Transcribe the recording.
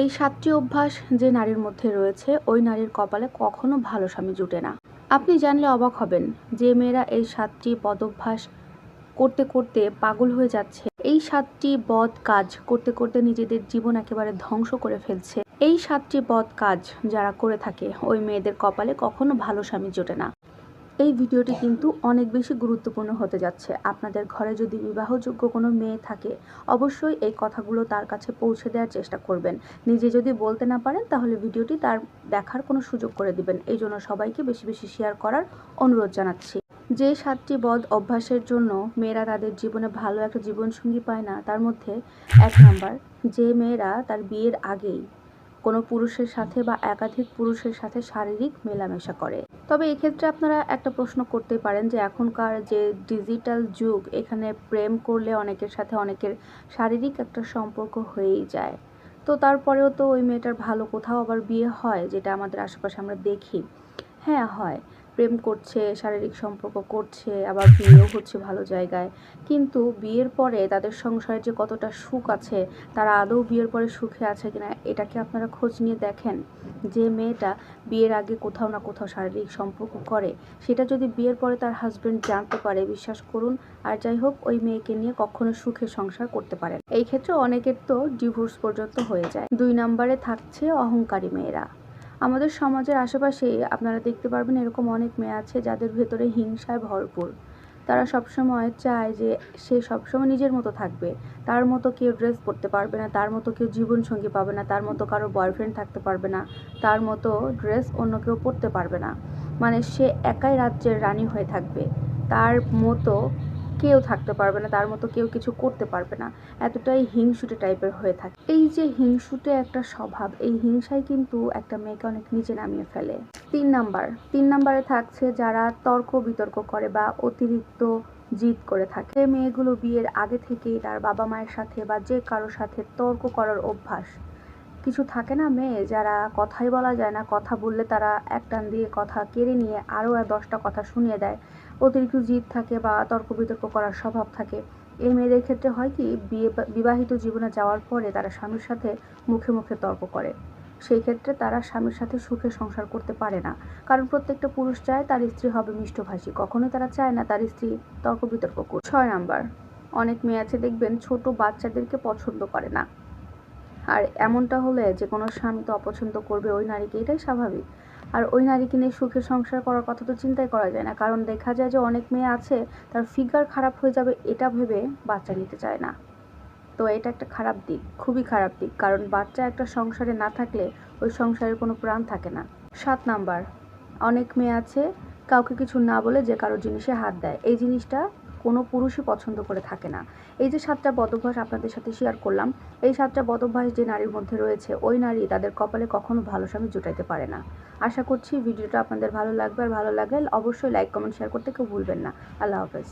এই সাতটি অভ্যাস যে নারীর মধ্যে রয়েছে, ওই নারীর কপালে কখনো ভালো স্বামী জুটে না। আপনি জানলে অবাক হবেন যে মেয়েরা এই সাতটি বদভ্যাস করতে করতে পাগল হয়ে যাচ্ছে। এই সাতটি বদ কাজ করতে করতে নিজেদের জীবন একেবারে ধ্বংস করে ফেলছে। এই সাতটি বদ কাজ যারা করে থাকে, ওই মেয়েদের কপালে কখনো ভালো স্বামী জোটে না। এই ভিডিওটি কিন্তু অনেক বেশি গুরুত্বপূর্ণ হতে যাচ্ছে। আপনাদের ঘরে যদি বিবাহযোগ্য কোনো মেয়ে থাকে, অবশ্যই এই কথাগুলো তার কাছে পৌঁছে দেওয়ার চেষ্টা করবেন। নিজে যদি বলতে না পারেন, তাহলে ভিডিওটি তার দেখার কোনো সুযোগ করে দিবেন। এই জন্য সবাইকে বেশি বেশি শেয়ার করার অনুরোধ জানাচ্ছি। যে সাতটি বদ অভ্যাসের জন্য মেয়েরা তাদের জীবনে ভালো একটা জীবনসঙ্গী পায় না, তার মধ্যে এক নাম্বার যে মেয়েরা তার বিয়ের আগেই কোনো পুরুষের সাথে বা একাধিক পুরুষের সাথে শারীরিক মেলামেশা করে। তবে এক্ষেত্রে আপনারা একটা প্রশ্ন করতে পারেন যে, এখনকার যে ডিজিটাল যুগ, এখানে প্রেম করলে অনেকের সাথে অনেকের শারীরিক একটা সম্পর্ক হয়েই যায়। তো তারপরেও তো ওই মেয়েটার ভালো কোথাও আবার বিয়ে হয়, যেটা আমাদের আশেপাশে আমরা দেখি। হ্যাঁ হয়। প্রেম করছে, শারীরিক সম্পর্ক করছে, আবার বিয়েও হচ্ছে ভালো জায়গায়। কিন্তু বিয়ের পরে তাদের সংসারে যে কতটা সুখ আছে, তারা আদৌ বিয়ের পরে সুখে আছে কিনা, এটা কি আপনারা খোঁজ নিয়ে দেখেন? যে মেয়েটা বিয়ের আগে কোথাও না কোথাও শারীরিক সম্পর্ক করে, সেটা যদি বিয়ের পরে তার হাজবেন্ড জানতে পারে, বিশ্বাস করুন। আর যাই হোক, ওই মেয়েকে নিয়ে কখনো সুখে সংসার করতে পারেন। এই ক্ষেত্রে অনেকের তো ডিভোর্স পর্যন্ত হয়ে যায়। দুই নম্বরে থাকছে অহংকারী মেয়েরা। আমাদের সমাজের আশেপাশে আপনারা দেখতে পারবেন এরকম অনেক মেয়ে আছে যাদের ভেতরে হিংসায় ভরপুর। তারা সবসময় চায় যে সে সবসময় নিজের মতো থাকবে। তার মতো কেউ ড্রেস পরতে পারবে না, তার মতো কেউ জীবনসঙ্গী পাবে না, তার মতো কারও বয়ফ্রেন্ড থাকতে পারবে না, তার মতো ড্রেস অন্য কেউ পরতে পারবে না। মানে সে একাই রাজ্যের রানী হয়ে থাকবে। তার মতো কেউ থাকতে পারবে না, তার মতো কেউ কিছু করতে পারবে না। এতটাই হিংসুটে টাইপের হয়ে থাকে। এই যে হিংসুটে একটা স্বভাব, এই হিংসাই কিন্তু একটা মেয়েকে অনেক নিচে নামিয়ে ফেলে। তিন নাম্বার, তিন নাম্বারে থাকছে যারা তর্ক বিতর্ক করে বা অতিরিক্ত জিদ করে থাকে। মেয়েগুলো বিয়ের আগে থেকেই তার বাবা মায়ের সাথে বা যে কারোর সাথে তর্ক করার অভ্যাস কিছু থাকে না মেয়ে, যারা কথাই বলা যায় না, কথা বললে তারা এক টান দিয়ে কথা কেড়ে নিয়ে আরও দশটা কথা শুনিয়ে দেয়। অতিরিক্ত জিদ থাকে বা তর্ক বিতর্ক করার স্বভাব থাকে। এই মেয়েদের ক্ষেত্রে হয় কি, বিয়ে বিবাহিত জীবনে যাওয়ার পরে তারা স্বামীর সাথে মুখে মুখে তর্ক করে। সেই ক্ষেত্রে তারা স্বামীর সাথে সুখে সংসার করতে পারে না। কারণ প্রত্যেকটা পুরুষ চায় তার স্ত্রী হবে মিষ্টভাষী। কখনোই তারা চায় না তার স্ত্রী তর্ক বিতর্ক করুক। ছয় নাম্বার, অনেক মেয়ে আছে দেখবেন ছোট বাচ্চাদেরকে পছন্দ করে না। আর এমনটা হলে যে কোনো স্বামী তো অপছন্দ করবে ওই নারীকে, এটাই স্বাভাবিক। আর ওই নারীকে নিয়ে সুখে সংসার করার কথা তো চিন্তাই করা যায় না, কারণ দেখা যায় যে অনেক মেয়ে আছে, তার ফিগার খারাপ হয়ে যাবে এটা ভেবে বাচ্চা নিতে চায় না। তো এটা একটা খারাপ দিক, খুবই খারাপ দিক, কারণ বাচ্চা একটা সংসারে না থাকলে ওই সংসারের কোনো প্রাণ থাকে না। সাত নাম্বার, অনেক মেয়ে আছে, কাউকে কিছু না বলে যে কারও জিনিসে হাত দেয়। এই জিনিসটা কোনো পুরুষই পছন্দ করে থাকে না। এই যে সাতটা বদভ্যাস আপনাদের সাথে শেয়ার করলাম, এই সাতটা বদভ্যাস যে নারীর মধ্যে রয়েছে, ওই নারী তাদের কপালে কখনো ভালো স্বামী জুটাইতে পারে না। আশা করছি ভিডিওটা আপনাদের ভালো লাগবে, আর ভালো লাগলে অবশ্যই লাইক কমেন্ট শেয়ার করতে কেউ ভুলবেন না। আল্লাহ হাফেজ।